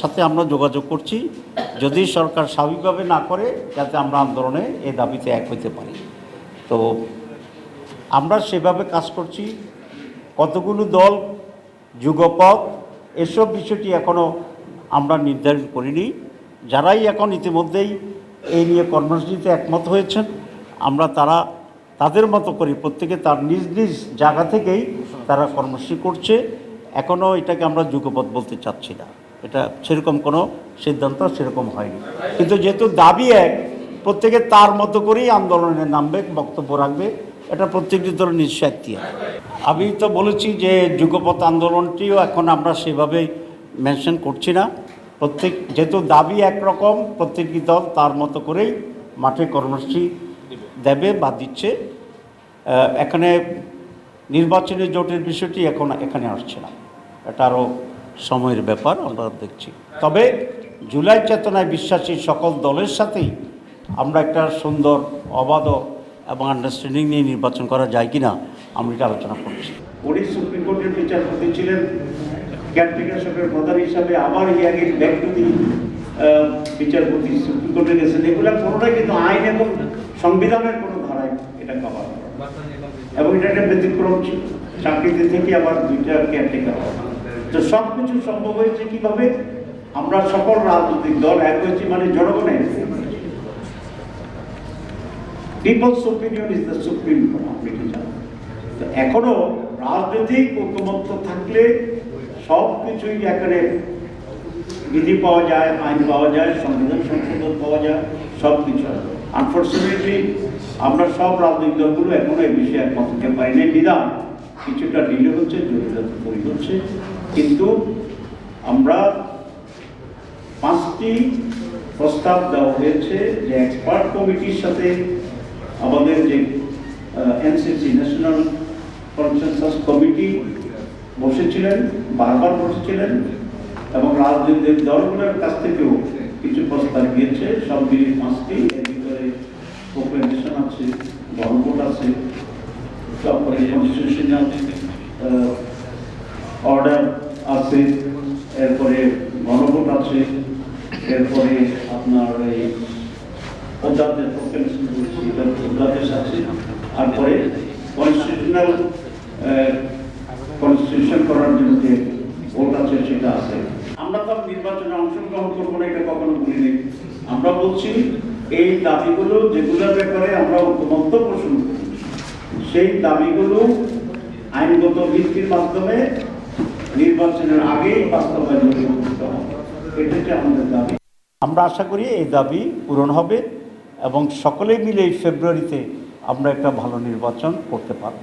সাথে আমরা যোগাযোগ করছি। যদি সরকার স্বাভাবিকভাবে না করে, যাতে আমরা আন্দোলনে এ দাবিতে এক হইতে পারি। তো আমরা সেভাবে কাজ করছি। কতগুলো দল যুগপথ এসব বিষয়টি এখনও আমরা নির্ধারণ করিনি। যারাই এখন ইতিমধ্যেই এই নিয়ে কর্মসূচিতে একমত হয়েছেন, আমরা তারা, তাদের মতো করি প্রত্যেকে তার নিজ নিজ জায়গা থেকেই তারা কর্মসূচি করছে। এখনও এটাকে আমরা যুগপথ বলতে চাচ্ছি না। এটা সেরকম কোনো সিদ্ধান্ত সেরকম হয়নি। কিন্তু যেহেতু দাবি এক, প্রত্যেকে তার মতো করেই আন্দোলনে নামবে, বক্তব্য রাখবে, এটা প্রত্যেকটি দলের নিঃস্বার্থী আমি তো বলেছি যে যুগপথ আন্দোলনটিও এখন আমরা সেভাবে মেনশন করছি না। প্রত্যেক, যেহেতু দাবি একরকম, প্রত্যেকটি দল তার মতো করেই মাঠে কর্মসূচি দেবে বা দিচ্ছে। এখানে নির্বাচনী জোটের বিষয়টি এখন এখানে আসছে না। এটা আরও সময়ের ব্যাপার আমরা দেখছি। তবে জুলাই চেতনায় বিশ্বাসী সকল দলের সাথেই আমরা একটা সুন্দর, অবাধ এবং আন্ডারস্ট্যান্ডিং নিয়ে নির্বাচন করা যায় কি না আমরা এটা আলোচনা করছি। উনি সুপ্রিম কোর্টের বিচারপতি ছিলেন সরকারের প্রধান হিসাবে, আবার হিয়ারিং ব্যাক টু দি বিচারপতি সুপ্রিম কোর্টে গেছেন। এগুলো কোনোটাই কিন্তু আইন এবং সংবিধানের কোনো ধারায় এটা কভার এবং এটা একটা ব্যতিক্রম ছিল। চাকরিতে থেকে আবার দুইটা কেয়ারটেকার তো সব কিছু সম্ভব হয়েছে কীভাবে? আমরা সকল রাজনৈতিক দল এক হয়েছি মানে জনগণের। People's opinion is the supreme আপনি কি তো এখনও রাজনৈতিক ঐক্যমত্য থাকলে সব কিছুই এখানে বিধি পাওয়া যায়, আইন পাওয়া যায়, সংবিধান সংশোধন পাওয়া যায় সব কিছু আনফর্চুনেটলি আমরা সব রাজনৈতিক দলগুলো এখনও এই বিষয়ে হতে পারিনি বিধান কিছুটা ডিলে হচ্ছে, জটিলতা তৈরি হচ্ছে। কিন্তু আমরা পাঁচটি প্রস্তাব দেওয়া হয়েছে যে এক্সপার্ট কমিটির সাথে আমাদের যে এনসিসি ন্যাশনাল কনসেনসাস কমিটি বসেছিলেন, বারবার বসেছিলেন এবং রাজনৈতিক দলগুলোর কাছ থেকেও কিছু প্রস্তাব গিয়েছে। সব মিলিয়ে পাঁচটি। এর ভিতরে কোপারেশন আছে আছে, তারপরে কনস্টিটিউশনাল অর্ডার আছে, এরপরে গণভোট আছে, এরপরে আপনার এই অধ্যাদেশ অধ্যাদেশ আছে তারপরে কনস্টিটিউশনাল কনস্টিটিউশন করার জন্য যে ভোট আছে, সেটা আছে। আমরা তো নির্বাচনে অংশগ্রহণ করব না, এটা কখনো বলিনি আমরা বলছি, এই দাবিগুলো যেগুলোর ব্যাপারে আমরা পোষণ করি, সেই দাবিগুলো আইনগত ভিত্তির মাধ্যমে নির্বাচনের বাস্তবায়ন আমরা আশা করি এই দাবি পূরণ হবে এবং সকলে মিলে ফেব্রুয়ারিতে আমরা একটা ভালো নির্বাচন করতে পারব।